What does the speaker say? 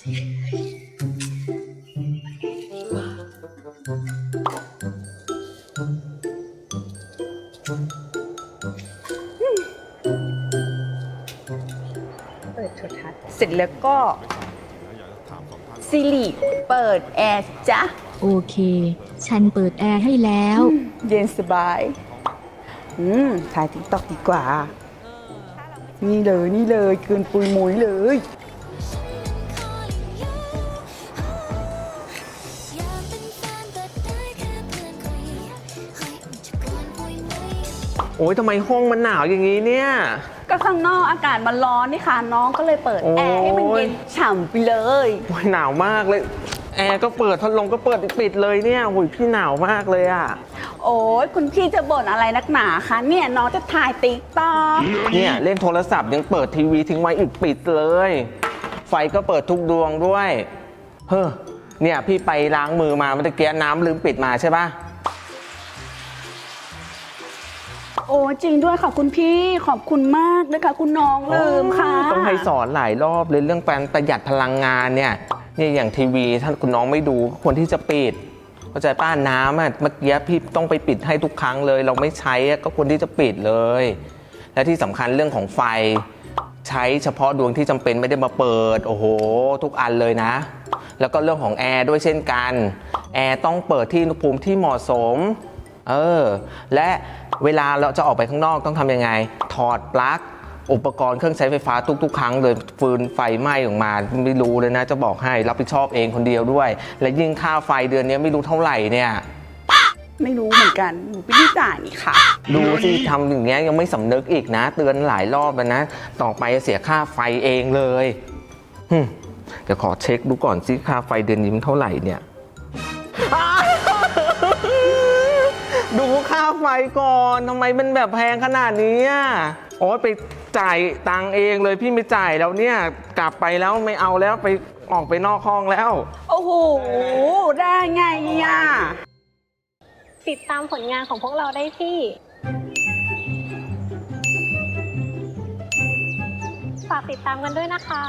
เปิดโทรทัศน์เสร็จแล้วก็ซิริเปิดแอร์จ้ะโอเค ฉันเปิดแอร์ให้แล้ว เย็นสบาย อืมถ่ายติ๊กตอกดีกว่า นี่เลยนี่เลยเกินปุยมุยเลย โอ้ยทำไมห้องมันหนาวอย่างนี้เนี่ย ก็ข้างนอกอากาศมันร้อนนี่ค่ะ น้องก็เลยเปิดแอร์ให้มันเย็นฉ่ำไปเลย โอ้ยหนาวมากเลย แอร์ก็เปิดพัดลมก็เปิดปิดเลยเนี่ยโอ้ยพี่หนาวมากเลยอะ โอ้ยคุณพี่จะบ่นอะไรนักหนาคะเนี่ยน้องจะถ่ายติ๊กตอกเนี่ยเล่นโทรศัพท์ยังเปิดทีวีทิ้งไว้อีกปิดเลย ไฟก็เปิดทุกดวงด้วย เฮ้อเนี่ยพี่ไปล้างมือมาเมื่อกี้น้ำลืมปิดมาใช่ปะ โอ้จริงด้วยค่ะคุณพี่ขอบคุณมากเลยค่ะคุณน้องลืมค่ะ ต้องให้สอนหลายรอบเลยเรื่องการประหยัดพลังงานเนี่ยเนี่ยอย่างทีวีถ้าคุณน้องไม่ดูควรที่จะปิดเข้าใจป้าน้ำอะเมื่อกี้พี่ต้องไปปิดให้ทุกครั้งเลย เราไม่ใช้ก็ควรที่จะปิดเลย และที่สำคัญเรื่องของไฟ ใช้เฉพาะดวงที่จำเป็นไม่ได้มาเปิด โอ้โห ทุกอันเลยนะ แล้วก็เรื่องของแอร์ด้วยเช่นกันแอร์ต้องเปิดที่อุณหภูมิที่เหมาะสม เออ และเวลาเราจะออกไปข้างนอกต้องทำยังไง ถอดปลั๊กอุปกรณ์เครื่องใช้ไฟฟ้าทุก ๆ ครั้งเลยฟืนไฟไหม้ออกมา ไม่รู้เลยนะจะบอกให้รับผิดชอบเองคนเดียวด้วย และยิ่งค่าไฟเดือนนี้ไม่รู้เท่าไหร่เนี่ยไม่รู้เหมือนกันหนูไม่ได้จ่ายนี่ค่ะ ดูสิทำอย่างเงี้ยยังไม่สำนึกอีกนะ เตือนหลายรอบแล้วนะ ต่อไปจะเสียค่าไฟเองเลยหึเดี๋ยวขอเช็คดูก่อนสิค่าไฟเดือนนี้มันเท่าไหร่เนี่ย ดูค่าไฟก่อนทำไมมันแบบแพงขนาดนี้อะโอ้ยไปจ่ายตังเองเลยพี่ไม่จ่ายแล้วเนี่ย กลับไปแล้วไม่เอาแล้วไปออกไปนอกห้องแล้ว โอ้โห ได้ไงอะ ติดตามผลงานของพวกเราได้ที่ ฝากติดตามกันด้วยนะคะ